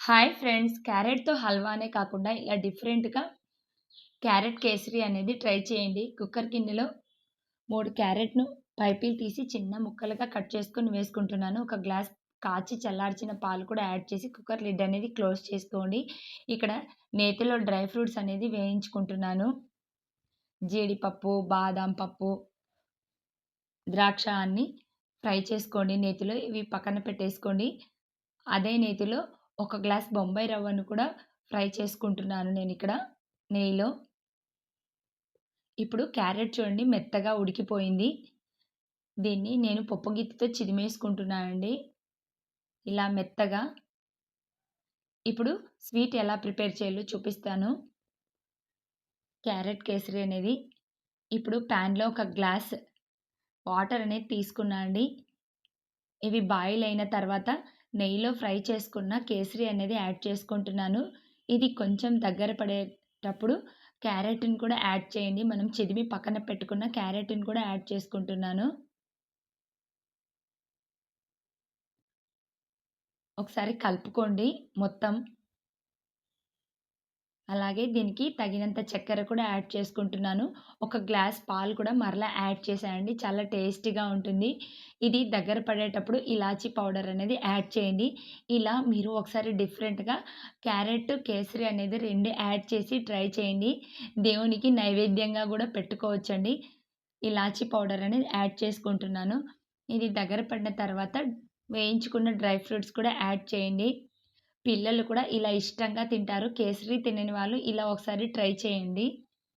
Hi friends క్యారెట్‌తో హల్వానే కాకుండా ఇలా డిఫరెంట్‌గా క్యారెట్ కేసరి అనేది ట్రై చేయండి. కుక్కర్ గిన్నెలో మూడు క్యారెట్‌ను పైపీలు తీసి చిన్న ముక్కలుగా కట్ చేసుకొని వేసుకుంటున్నాను. ఒక గ్లాస్ కాచి చల్లార్చిన పాలు కూడా యాడ్ చేసి కుక్కర్ లిడ్ అనేది క్లోజ్ చేసుకోండి. ఇక్కడ నేతిలో డ్రై ఫ్రూట్స్ అనేది వేయించుకుంటున్నాను. జీడిపప్పు, బాదం పప్పు, ద్రాక్ష అన్నీ ఫ్రై చేసుకోండి నేతిలో. ఇవి పక్కన పెట్టేసుకోండి. అదే నేతిలో ఒక గ్లాస్ బొంబాయి రవ్వను కూడా ఫ్రై చేసుకుంటున్నాను నేను ఇక్కడ నెయ్యిలో. ఇప్పుడు క్యారెట్ చూడండి మెత్తగా ఉడికిపోయింది. దీన్ని నేను పప్పుగిత్తితో చిదిమేసుకుంటున్నానండి. ఇలా మెత్తగా. ఇప్పుడు స్వీట్ ఎలా ప్రిపేర్ చేయాలో చూపిస్తాను. క్యారెట్ కేసరి అనేది. ఇప్పుడు ప్యాన్‌లో ఒక గ్లాస్ వాటర్ అనేది తీసుకున్నా అండి. ఇవి బాయిల్ అయిన తర్వాత నెయ్యిలో ఫ్రై చేసుకున్న కేసరి అనేది యాడ్ చేసుకుంటున్నాను. ఇది కొంచెం దగ్గర పడేటప్పుడు క్యారెట్‌ని కూడా యాడ్ చేయండి. మనం చిదిమి పక్కన పెట్టుకున్న క్యారెట్‌ని కూడా యాడ్ చేసుకుంటున్నాను. ఒకసారి కలుపుకోండి మొత్తం. అలాగే దీనికి తగినంత చక్కెర కూడా యాడ్ చేసుకుంటున్నాను. ఒక గ్లాస్ పాలు కూడా మరలా యాడ్ చేశానండి. చాలా టేస్టీగా ఉంటుంది. ఇది దగ్గర పడేటప్పుడు ఇలాచీ పౌడర్ అనేది యాడ్ చేయండి. ఇలా మీరు ఒకసారి డిఫరెంట్‌గా క్యారెట్, కేసరి అనేది రెండు యాడ్ చేసి ట్రై చేయండి. దేవునికి నైవేద్యంగా కూడా పెట్టుకోవచ్చండి. ఇలాచీ పౌడర్ అనేది యాడ్ చేసుకుంటున్నాను. ఇది దగ్గర పడిన తర్వాత వేయించుకున్న డ్రై ఫ్రూట్స్ కూడా యాడ్ చేయండి. పిల్లలు కూడా ఇలా ఇష్టంగా తింటారు. కేసరి తినని వాళ్ళు ఇలా ఒకసారి ట్రై చేయండి.